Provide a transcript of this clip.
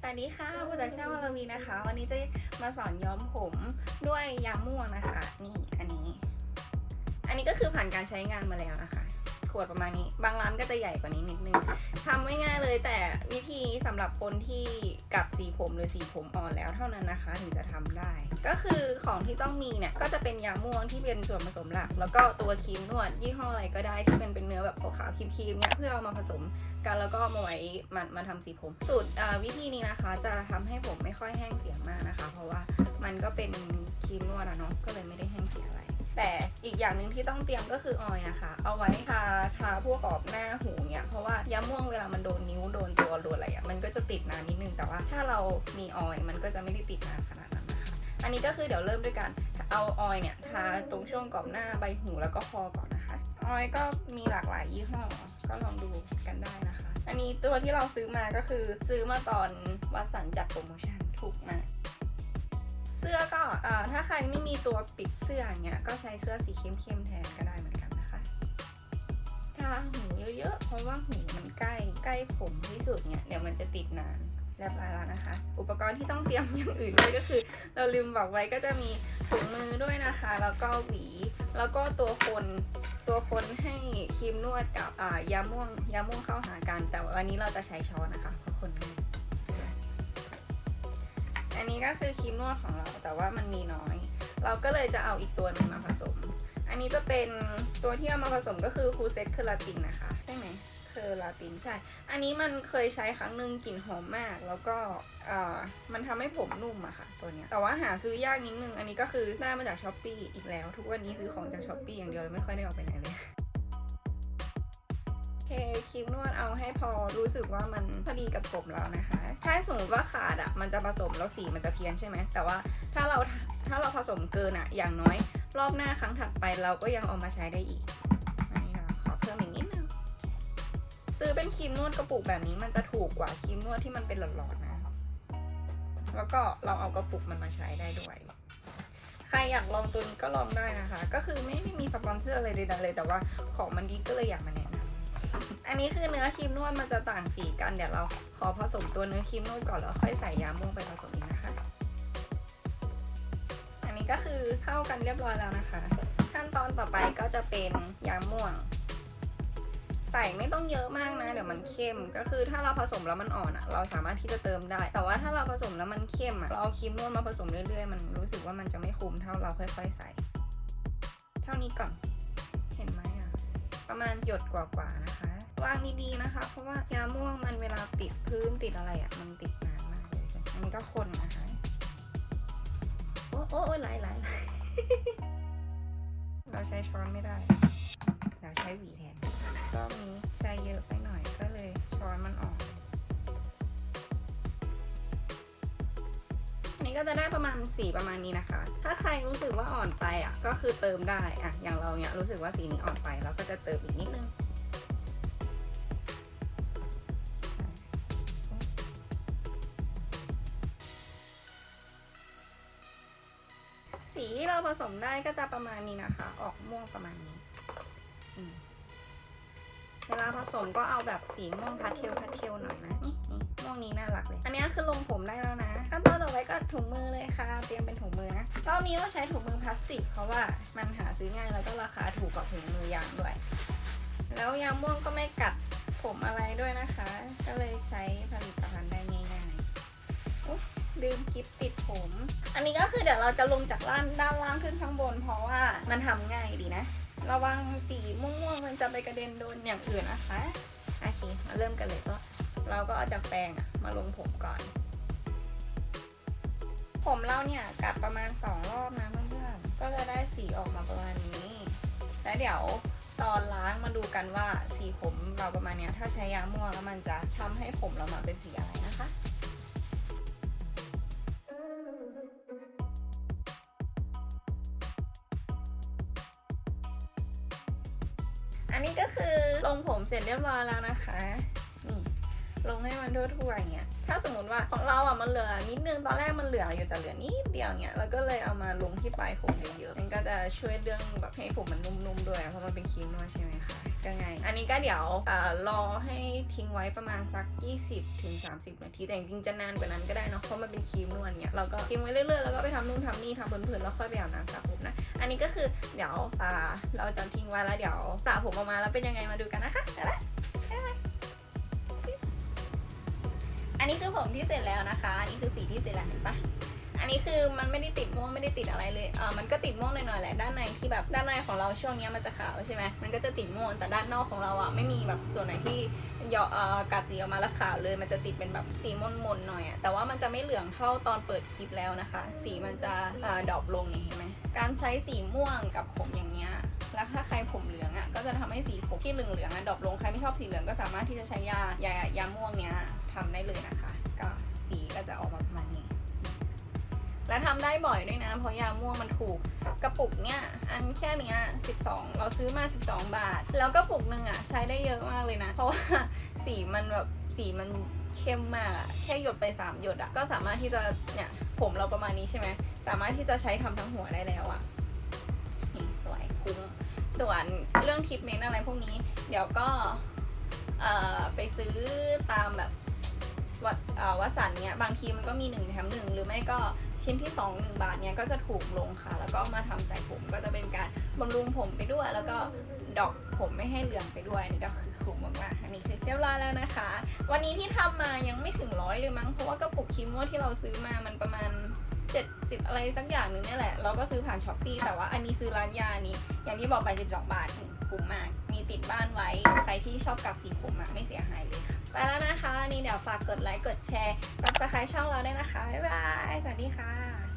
สวัสดีค่ะบุตรช่างวรวีนะคะ วันนี้จะมาสอนย้อมผมด้วยยาม่วงนะคะ นี่อันนี้ อันนี้ก็คือผ่านการใช้งานมาแล้วนะคะ ขวดประมาณนี้ บางร้านก็จะใหญ่กว่านี้นิดนึงทำไม่ง่ายเลยแต่วิธี สำหรับคนที่กับสีผมหรือสีผมอ่อนแล้วเท่านั้นนะคะ ถึงจะทำได้ ก็คือของที่ต้องมีเนี่ยก็จะเป็นยาม่วงที่เป็นส่วนผสมหลัก แล้วก็ตัวครีมนวดยี่ห้ออะไรก็ได้ที่เป็นเป็นเนื้อแบบขาวๆครีมๆเนี่ยเพื่อเอามาผสมกันแล้วก็มาไว้มามาทำสีผมสูตรวิธีนี้นะคะ จะทำให้ผมไม่ค่อยแห้งเสียมากนะคะ เพราะว่ามันก็เป็นครีมนวดอะเนาะก็เลยไม่ได้แห้งเสียอะไรแต่อีกอย่างหนึ่งที่ต้องเตรียมก็คือออยนะคะ เอาไว้ทาทาพวกกรอบหน้าหูเนี่ย จะติดนานนิดนึงแต่ว่าถ้าเรามีออยมันก็จะไม่ได้ติดนานขนาดนั้นนะคะอันนี้ก็คือเดี๋ยวเริ่มด้วยการเอาออยเนี่ยทาตรงช่วงกรอบหน้าใบหูแล้วก็คอก่อนนะคะ ออยก็มีหลากหลายยี่ห้อก็ลองดูกันได้นะคะ อันนี้ตัวที่เราซื้อมาก็คือซื้อมาตอนวัสันจัดโปรโมชั่นถูกมากเสื้อก็อถ้าใครไม่มีตัวปิดเสื้ออย่างเงี้ยก็ใช้เสื้อสีเข้มๆแทนก็ได้ ทาหูเยอะๆ เพราะว่าหูมันใกล้ใกล้ผมที่สุดเนี่ยเดี๋ยวมันจะติดนานเรียบร้อยแล้วนะคะ อุปกรณ์ที่ต้องเตรียมอย่างอื่นด้วยก็คือ เราลืมบอกไว้ก็จะมีถุงมือด้วยนะคะ แล้วก็หวี แล้วก็ตัวคนตัวคนให้ครีมนวดกับอ่ายาม่วงยาม่วงเข้าหากันแต่วันนี้เราจะใช้ช้อนนะคะเพราะคนง่ายอันนี้ก็คือครีมนวดของเราแต่ว่ามันมีน้อย เราก็เลยจะเอาอีกตัวหนึงมาผส นนี้จะเป็นตัวที่เอามาผสมก็คือคูเซตเคอราตินนะคะ ใช่ไหมเคอราตินใช่ อันนี้มันเคยใช้ครั้งหนึ่งกลิ่นหอมมาก แล้วก็เอ่อมันทำให้ผมนุ่มอะค่ะตัวเนี้ย แต่ว่าหาซื้อยากนิดนึง อันนี้ก็คือได้มาจากช้อปปีอีกแล้ว ทุกวันนี้ซื้อของจากช้อปปีอย่างเดียวเลยไม่ค่อยได้ออกไปไหนเลยโอเคครีมนวดเอาให้พอรู้สึกว่ามันพอดีกับผมแล้วนะคะ ถ้าสมมติว่าขาดอะมันจะผสมแล้วสีมันจะเพี้ยนใช่ไหม แต่ว่าถ้าเราถ้าเราผสมเกินอะอย่างน้อย รอบหน้าครั้งถัดไปเราก็ยังเอามาใช้ได้อีกอันนี้เราขอเพิ่มอีกนิดนึงซื้อเป็นครีมนวดกระปุกแบบนี้มันจะถูกกว่าครีมนวดที่มันเป็นหลอดๆนะ แล้วก็เราเอากระปุกมันมาใช้ได้ด้วย ใครอยากลองตัวนี้ก็ลองได้นะคะ ก็คือไม่ได้มีสปอนเซอร์อะไรใดๆเลย แต่ว่าของมันดีก็เลยอยากมาแนะนำอันนี้คือเนื้อครีมนวดมันจะต่างสีกันเดี๋ยวเราขอผสมตัวเนื้อครีมนวดก่อนแล้วค่อยใส่ยาม่วงไปผสม ก็คือเข้ากันเรียบร้อยแล้วนะคะ ขั้นตอนต่อไปก็จะเป็นยาม่วง ใส่ไม่ต้องเยอะมากนะ เดี๋ยวมันเข้ม ก็คือถ้าเราผสมแล้วมันอ่อนอะเราสามารถที่จะเติมได้ แต่ว่าถ้าเราผสมแล้วมันเข้มอะเราเอาครีมนวดมาผสมเรื่อยๆ มันรู้สึกว่ามันจะไม่คุ้มเท่าเราค่อยๆใส่ เท่านี้ก่อน เห็นไหมอะประมาณหยดกว่าๆนะคะ วางดีๆนะคะ เพราะว่ายาม่วงมันเวลาติดพื้นติดอะไรอะมันติดนานมากเลยอันนี้ก็คนนะคะ อ้โอ้ยไหลไหลไหลเราใช้ช้อนไม่ได้ เราใช้หวีแทนรอบนี้ใช้เยอะไปหน่อยก็เลยช้อนมันออก อันนี้ก็จะได้ประมาณสีประมาณนี้นะคะ ถ้าใครรู้สึกว่าอ่อนไปอะ ก็คือเติมได้อะ อย่างเราเนี้ยรู้สึกว่าสีนี้อ่อนไปเราก็จะเติมอีกนิดนึง สีที่เราผสมได้ก็จะประมาณนี้นะคะ ออกม่วงประมาณนี้ เวลาผสมก็เอาแบบสีม่วงพัดเทลพัดเทลหน่อยนะ นี่นี่ม่วงนี้น่ารักเลย อันนี้คือลงผมได้แล้วนะ ขั้นตอนต่อไปก็ถุงมือเลยค่ะ เตรียมเป็นถุงมือนะ รอบนี้เราใช้ถุงมือพลาสติก เพราะว่ามันหาซื้อง่ายแล้วก็ราคาถูกกว่าถุงมือยางด้วย แล้วยางม่วงก็ไม่กัดผมอะไรด้วยนะคะ ก็เลยใช้ผลิตภัณฑ์ได้ง่ายๆอุ๊ย ลืมกิฟติดผม อันนี้ก็คือเดี๋ยวเราจะลงจากด้านด้านล่างขึ้นข้างบน เพราะว่ามันทำง่ายดีนะ ระวังสีม่วงๆมันจะไปกระเด็นโดนอย่างอื่นนะคะโอเคมาเริ่มกันเลยก็ เราก็เอาจากแปรงอะมาลงผมก่อน ผมเราเนี่ยกัดประมาณสองรอบนะเพื่อนๆก็จะได้สีออกมาประมาณนี้ แล้วเดี๋ยวตอนล้างมาดูกันว่าสีผมเราประมาณนี้ถ้าใช้ยาม่วงแล้วมันจะทำให้ผมเรามาเป็นสีอะไรนะคะ อันนี้ก็คือลงผมเสร็จเรียบร้อยแล้วนะคะนี่ลงให้มันทั่วๆอย่างเงี้ย ถ้าสมมติว่าของเราอะมันเหลือนิดนึงตอนแรกมันเหลืออยู่แต่เหลือนิดเดียวเงี้ยแล้วก็เลยเอามาลงที่ปลายผมเยอะๆมันก็จะช่วยเรื่องแบบให้ผมมันนุ่มๆด้วยเพราะมันเป็นครีมนวดใช่ไหมคะก็ไง อันนี้ก็เดี๋ยวอรอให้ทิ้งไว้ประมาณสัก 20ถึง30 นาที แต่จริงๆจะนานกว่านั้นก็ได้เนาะเพราะมันเป็นครีมนวลเนี่ยเราก็ทิ้งไว้เรื่อยๆแล้วก็ไปทำนู่นทำนี่ทำเพลินๆแล้วค่อยไปอาบน้ำสระผมนะ นนี้ก็คือเดี๋ยวอ่าเราจะทิ้งไว้แล้วเดี๋ยวสระผมออกมาแล้วเป็นยังไงมาดูกันนะคะไปละอันนี้คือผมที่เสร็จแล้วนะคะ อันนี้คือสีที่เสร็จแล้วเห็นปะ นนี้คือมันไม่ได้ติดม่วงไม่ได้ติดอะไรเลยเออมันก็ติดม่วงหน่อยๆแหละด้านในที่แบบด้านในของเราช่วงนี้มันจะขาวใช่ไหมมันก็จะติดม่วงแต่ด้านนอกของเราอะไม่มีแบบส่วนไหนที่เหยอ่อกัดสีออกมาแล้วขาวเลย มันจะติดเป็นแบบสีมนๆหน่อยอะแต่ว่ามันจะไม่เหลืองเท่าตอนเปิดคลิปแล้วนะคะ สีมันจะเอ่อดรอปลงนี่เห็นไหมการใช้สีม่วงกับผมอย่างเงี้ยแล้วถ้าใครผมเหลืองอะก็จะทำให้สีผมที่เหลืองๆอะดรอปลงใครไม่ชอบสีเหลืองก็สามารถที่จะใช้ยายายาม่วงเนี้ยทำได้เลยนะ และทำได้บ่อยด้วยนะ เพราะยาม่วงมันถูก กระปุกเนี่ย อันแค่เนี้ย12 เราซื้อมา 12 บาท แล้วกระปุกหนึ่งอะใช้ได้เยอะมากเลยนะ เพราะว่าสีมันแบบสีมันเข้มมากอะแค่หยดไป 3 หยดอะก็สามารถที่จะเนี่ยผมเราประมาณนี้ใช่ไหมสามารถที่จะใช้ทำทั้งหัวได้แล้วอะนี่สวยคุ้มส่วนเรื่องทรีทเมนอะไรพวกนี้ เดี๋ยวก็เออไปซื้อตามแบบ วัดวัดสันเนี่ยบางทีมันก็มี 1 แถมหนึ่งหรือไม่ก็ชิ้นที่ 2 1 บาทเนี่ยก็จะถูกลงค่ะ แล้วก็มาทำใส่ผมก็จะเป็นการบำรุงผมไปด้วย แล้วก็ดอกผมไม่ให้เหลืองไปด้วยอันนี่ก็คือคุ้มมากๆอันนี้คือเรียบร้อยแล้วนะคะ วันนี้ที่ทำมายังไม่ถึงร้อยเลยมั้งเพราะว่ากระปุกครีมนวดที่เราซื้อมามันประมาณ70 อะไรสักอย่างหนึ่งนี่แหละ เราก็ซื้อผ่านช้อปปีแต่ว่าอันนี้ซื้อร้านยานี้ อย่างที่บอกไป 12 บาทคุ้มมาก มีติดบ้านไว้ ใครที่ชอบกัดสีผมอะไม่เสียหายเลยค่ะ ไปแล้วนะคะ นี่เดี๋ยวฝากกดไลค์ กดแชร์ซับสไครต์ช่องเราด้วยนะคะ บ๊ายบาย สวัสดีค่ะ